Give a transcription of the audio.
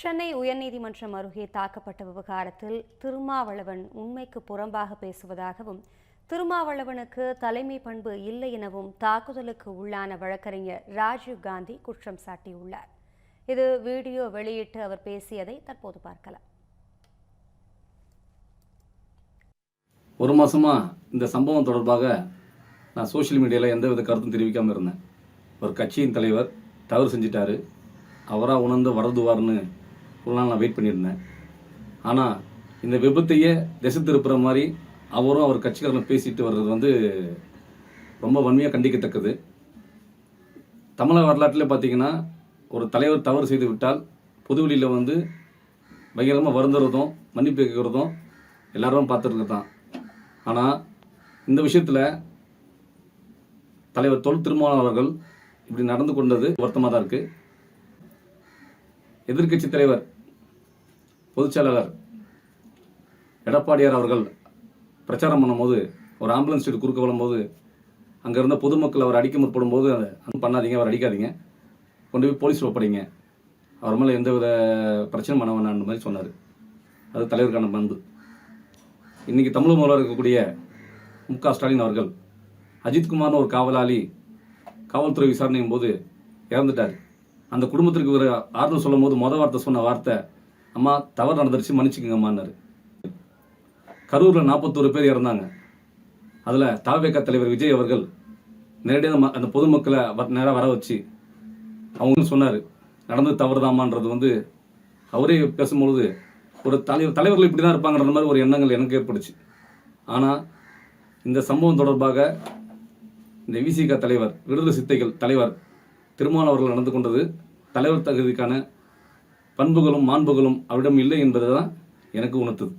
சென்னை உயர்நீதிமன்றம் அருகே தாக்கப்பட்ட விவகாரத்தில் திருமாவளவன் உண்மைக்கு புறம்பாக பேசுவதாகவும் திருமாவளவனுக்கு தலைமை பண்பு இல்லை எனவும் தாக்குதலுக்கு உள்ளான வழக்கறிஞர் ராஜீவ் காந்தி குற்றம் சாட்டியுள்ளார். இது வீடியோ வெளியிட்டு அவர் பேசியதை தற்போது பார்க்கலாம். ஒரு மாசமா இந்த சம்பவம் தொடர்பாக நான் சோசியல் மீடியாவில் எந்த வித கருத்தும் தெரிவிக்காமல் இருந்தேன். ஒரு கட்சியின் தலைவர் தவறு செஞ்சிட்டாரு. அவராக உணர்ந்து வரதுவார்னு ஒரு நாள் நான் வெயிட் பண்ணியிருந்தேன். ஆனால் இந்த விபத்தையே திசை திருப்புற மாதிரி அவரும் அவர் கட்சிக்காரங்களும் பேசிட்டு வர்றது வந்து ரொம்ப வன்மையாக கண்டிக்கத்தக்கது. தமிழக வரலாற்றில் பார்த்தீங்கன்னா ஒரு தலைவர் தவறு செய்து விட்டால் பொதுவெளியில் வந்து பயங்கரமாக வருந்துறதும் மன்னிப்பு கேட்குறதும் எல்லாரும் பார்த்துருக்கு தான். ஆனால் இந்த விஷயத்தில் தலைவர் தொல் திருமாவளவன் அவர்கள் இப்படி நடந்து கொண்டது வருத்தமாக தான் இருக்குது எதிர்க்கட்சி தலைவர் பொதுச்செயலாளர் எடப்பாடியார் அவர்கள் பிரச்சாரம் பண்ணும்போது ஒரு ஆம்புலன்ஸ் சீட்டு குறுக்க வரும்போது அங்கே இருந்த பொதுமக்கள் அவர் அடிக்க முற்படும் போது அதை அது பண்ணாதீங்க அவர் அடிக்காதீங்க. கொண்டு போய் போலீஸ் ஒப்படைங்க. அவர் மேலே எந்த வித பிரச்சனை பண்ண வேணான்ற மாதிரி சொன்னார். அது தலைவருக்கான பண்பு. இன்னைக்கு தமிழக முதல்வர் இருக்கக்கூடிய மு க ஸ்டாலின் அவர்கள் அஜித்குமார்னு ஒரு காவலாளி காவல்துறை விசாரணையும் போது இறந்துட்டார். அந்த குடும்பத்திற்கு ஒரு ஆறுதல் சொல்லும் போது மொதல் வார்த்தை சொன்ன வார்த்தை அம்மா தவறு நடந்துருச்சு மன்னிச்சுக்கங்கம்மான்னாரு. கரூரில் நாற்பத்தோரு பேர் இறந்தாங்க. அதில் தாவேக தலைவர் விஜய் அவர்கள் நேரடியாக அந்த பொதுமக்களை நேராக வர வச்சு அவங்க சொன்னார் நடந்தது தவறுதாமான்றது வந்து அவரே பேசும்பொழுது ஒரு தலைவர் தலைவர்கள் இப்படி தான் இருப்பாங்கன்ற மாதிரி ஒரு எண்ணங்கள் எனக்கு ஏற்பட்டுச்சு ஆனால் இந்த சம்பவம் தொடர்பாக இந்த விசிக தலைவர் விடுதலை சித்தைகள் தலைவர் திருமாவளவர்கள் அவர்கள் நடந்து கொண்டது தலைவர் தகுதிக்கான பண்புகளும் மாண்புகளும் அவரிடம் இல்லை என்பதுதான் எனக்கு உணர்த்தது.